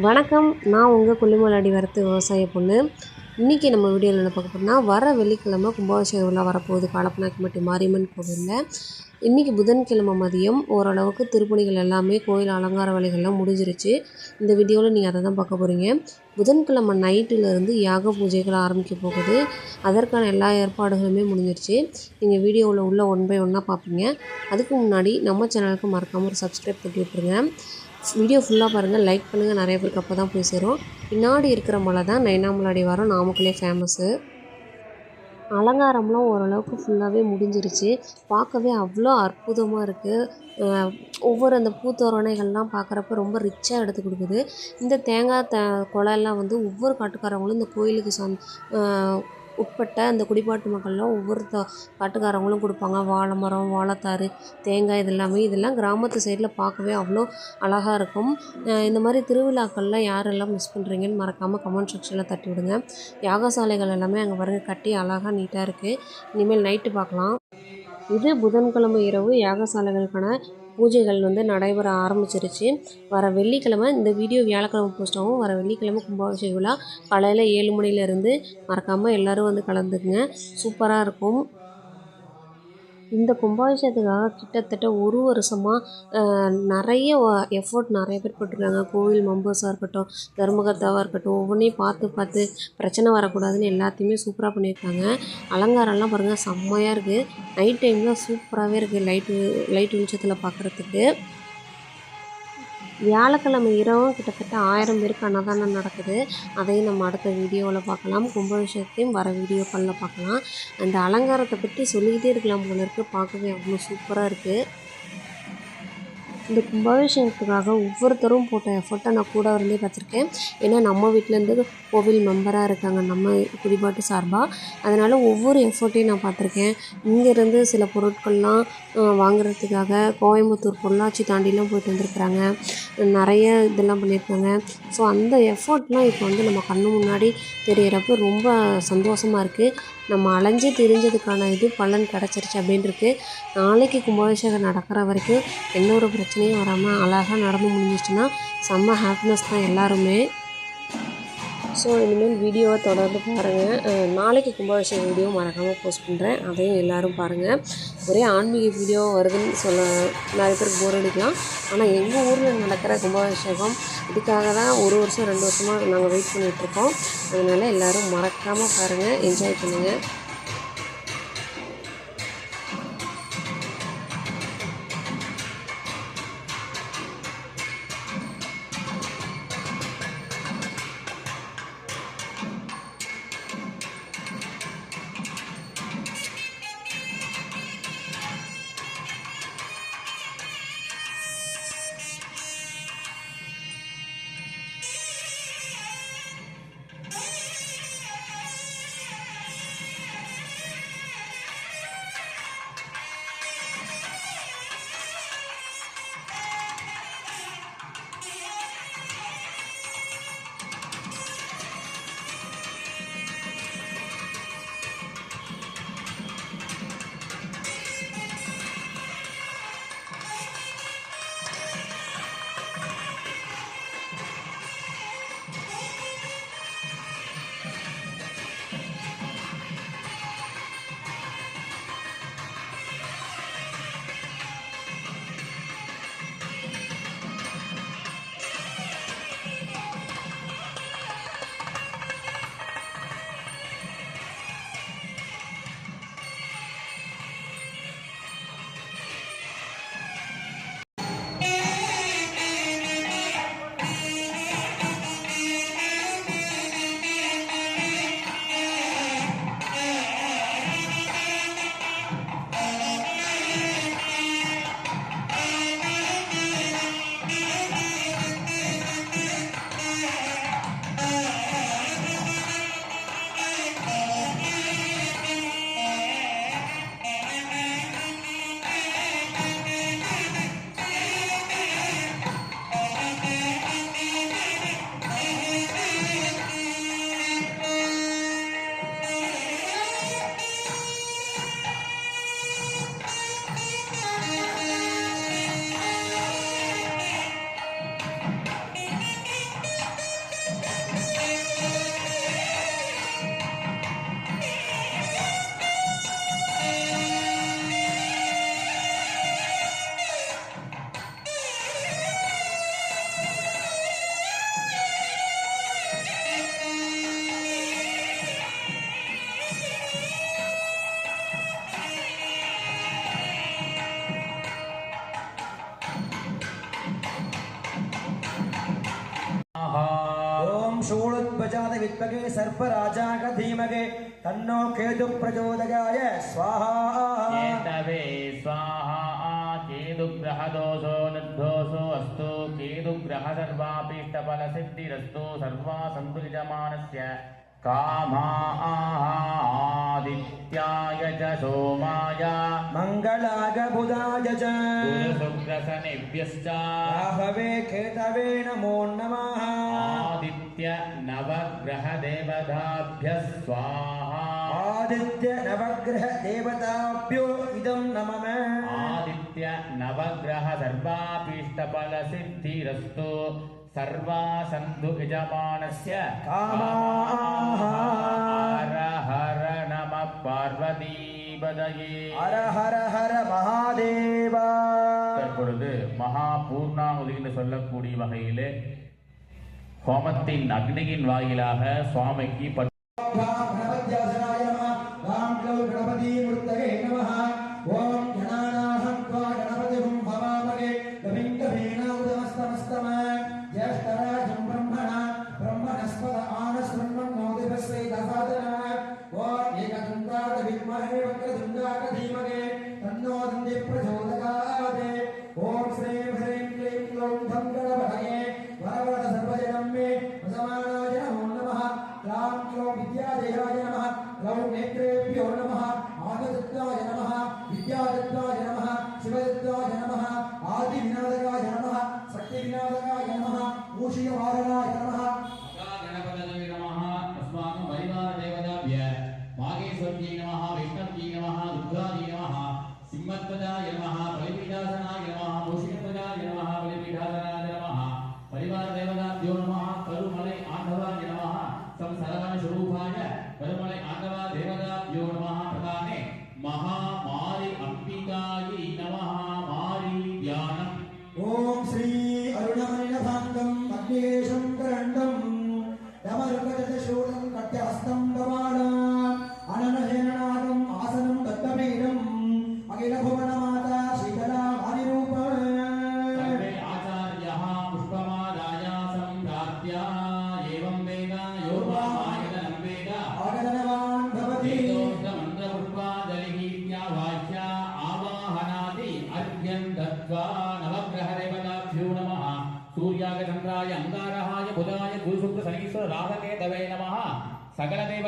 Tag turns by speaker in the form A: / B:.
A: வணக்கம் நான் உங்கள் கொல்லிமலாடி வரத்து விவசாய பொண்ணு. இன்றைக்கி நம்ம வீடியோவில் என்ன பார்க்க போகிறோம்னா வர வெள்ளிக்கிழமை கும்பாபிஷேகம் விழா வரப்போகுது. காலப்பநாயக்கம்பட்டி மாரியம்மன் கோவிலில். இன்றைக்கி புதன்கிழமை மதியம். ஓரளவுக்கு திருப்பணிகள் எல்லாமே கோயில் அலங்கார வேலைகள்லாம் முடிஞ்சிருச்சு. இந்த வீடியோவில் நீங்கள் அதை தான் பார்க்க போகிறீங்க புதன்கிழமை நைட்டிலேருந்து யாக பூஜைகள் ஆரம்பிக்க போகுது. அதற்கான எல்லா ஏற்பாடுகளுமே முடிஞ்சிருச்சு. நீங்கள் வீடியோவில் உள்ள ஒன் பை ஒன்னாக பார்ப்பீங்க. அதுக்கு முன்னாடி நம்ம சேனலுக்கு மறக்காமல் ஒரு சப்ஸ்கிரைப் பண்ணி விட்டுருங்க. வீடியோ ஃபுல்லாக பாருங்கள் லைக் பண்ணுங்கள் நிறைய பேருக்கு அப்போ தான் போய் சேரும். பின்னாடி இருக்கிற மலை தான் நைனாமலாடி வரும்? நாமக்கலே ஃபேமஸ்ஸு அலங்காரம்லாம் ஓரளவுக்கு ஃபுல்லாகவே முடிஞ்சிருச்சு. பார்க்கவே அவ்வளோ அற்புதமாக இருக்குது ஒவ்வொரு அந்த பூத்தோரணைகள்லாம் பார்க்குறப்ப ரொம்ப ரிச்சாக எடுத்து கொடுக்குது. இந்த தேங்காய் த குலையெல்லாம் வந்து ஒவ்வொரு காட்டுக்காரங்களும் இந்த கோயிலுக்கு சொந் உட்பட்ட அந்த குடிப்பாட்டு மக்கள்லாம் ஒவ்வொரு த காட்டுக்காரங்களும் கொடுப்பாங்க. வாழை மரம் வாழைத்தாறு தேங்காய் இதெல்லாமே இதெல்லாம் கிராமத்து சைடில் பார்க்கவே அவ்வளோ அழகாக இருக்கும். இந்த மாதிரி திருவிழாக்கள்லாம் யாரெல்லாம் மிஸ் பண்ணுறீங்கன்னு மறக்காமல் கமெண்ட் செக்ஷனில் தட்டி விடுங்க யாகசாலைகள் எல்லாமே அங்கே பாருங்க கட்டி அழகாக நீட்டாக இருக்குது இனிமேல் நைட்டு பார்க்கலாம். இது புதன்கிழமை இரவு யாகசாலைகளுக்கான பூஜைகள் வந்து நடைபெற ஆரம்பிச்சிருச்சு. வர வெள்ளிக்கிழமை இந்த வீடியோ வியாழக்கிழமை போஸ்ட் ஆகும். வர வெள்ளிக்கிழமை கும்பாபிஷேக விழா காலையில் ஏழு மணிலேருந்து மறக்காமல் எல்லோரும் வந்து கலந்துக்குங்க. சூப்பராக இருக்கும். இந்த கும்பாபிஷேகத்துக்காக கிட்டத்தட்ட ஒரு வருஷமாக நிறைய எஃபோர்ட் நிறைய பேர் போட்டிருக்காங்க. கோவில் மெம்பர்ஸாக இருக்கட்டும் தர்மகர்த்தாவாக இருக்கட்டும் ஒவ்வொன்றையும் பார்த்து பார்த்து பிரச்சனை வரக்கூடாதுன்னு எல்லாத்தையுமே சூப்பராக பண்ணியிருக்காங்க. அலங்காரம்லாம் பாருங்கள் செம்மையாக இருக்குது நைட் டைமில் சூப்பராகவே இருக்குது லைட்டு லைட் வெளிச்சத்தில் பார்க்குறதுக்கு வியாழக்கிழமை இரவும் கிட்டத்தட்ட ஆயிரம் பேருக்கு அன்னதானம் நடக்குது. அதையும் நம்ம அடுத்த வீடியோவில் பார்க்கலாம். கும்பாபிஷேகத்தையும் வர வீடியோக்களில் பார்க்கலாம். அந்த அலங்காரத்தை பற்றி சொல்லிக்கிட்டே இருக்கலாம் போல இருக்குது பார்க்கவே அவ்வளோ சூப்பராக இருக்குது இந்த கும்பாபிஷேகத்துக்காக ஒவ்வொருத்தரும் போட்ட எஃபர்ட்டை நான் கூட இருந்தே பார்த்துருக்கேன். ஏன்னா நம்ம வீட்டிலேருந்து கோவில் மெம்பராக இருக்காங்க நம்ம குடிபாட்டு சார்பாக அதனால் ஒவ்வொரு எஃபர்ட்டையும் நான் பார்த்துருக்கேன். இங்கேருந்து சில பொருட்கள்லாம் வாங்குறதுக்காக கோயம்புத்தூர் பொள்ளாச்சி தாண்டிலாம் போயிட்டு வந்திருக்குறாங்க. நிறைய இதெல்லாம் பண்ணியிருக்காங்க. ஸோ அந்த எஃபர்ட்லாம் இப்போ வந்து நம்ம கண்ணு முன்னாடி தெரிகிறப்ப ரொம்ப சந்தோஷமாக இருக்குது நம்ம அலைஞ்சு தெரிஞ்சதுக்கான இது பலன் கிடச்சிருச்சு அப்படின்ட்டு நாளைக்கு கும்பாபிஷேகம் நடக்கிற வரைக்கும் எந்த ஒரு பிரச்சனை பிரச்சனையும் வராமல் அழகாக நடந்து முடிஞ்சிச்சுன்னா செம்ம ஹாப்பினஸ் தான் எல்லாருமே. ஸோ இனிமேல் வீடியோவை தொடர்ந்து பாருங்கள் நாளைக்கு கும்பாபிஷேக வீடியோ மறக்காமல் போஸ்ட் பண்ணுறேன் அதையும் எல்லோரும் பாருங்கள் ஒரே ஆன்மீக வீடியோ வருதுன்னு சொல்ல நிறைய பேருக்கு போர் அடிக்கலாம். ஆனால் எங்கள் ஊரில் நடக்கிற கும்பாபிஷேகம் இதுக்காக தான் ஒரு வருஷம் ரெண்டு வருஷமாக நாங்கள் வெயிட் பண்ணிகிட்ருக்கோம் அதனால் எல்லோரும் மறக்காமல் பாருங்கள் என்ஜாய் பண்ணுங்கள்
B: ॐ शूळोद्भजात विद्महे सर्पराजाक धीमहे तन्नो केतु प्रचोदयाय स्वाहा।
C: केतवे स्वाहा केतुग्रहदोषो निर्दोषो अस्तु केतुग्रह सर्वापीष्टफलसिद्धिरस्तु सर्वा सन्तु यजमानस्य कामा आदित्याय च सोमाय।
B: मङ्गलाग बुधाय च।
C: गुरुशुक्रशनिभ्यश्च
B: राहवे केतवे नमो नमः। ஆதித்ய நவகிரக தேவதாபியஸ்வாஹா ஆதித்ய நவகிரக
C: தேவதாபியோ இதம் நமம ஆதித்ய நவகிரக சர்வாபீஷ்டபல
B: சித்திரஸ்து
C: சர்வா சந்து யஜமானஸ்ய. காமாஹ.
B: ஹர நம பார்வதி மகாதேவா.
C: தற்பொழுது மகா பூர்ணாகுதின்னு சொல்லக்கூடிய வகையிலே ஹோமத்தின் அக்னியின் வாயிலாக சுவாமிக்கு
B: राम क्लौ विद्याधेराय नमः
C: रौ नेत्रे ரூபாய பெருமலை
B: ஆண்டவா தேவதா
C: யோகமா பிரதானே மகாமாரி அம்பிகாயி நமஹா மாரி தியானம் ஓம் ஸ்ரீ அருணம రాధకేతవే నమ. సకల దేవ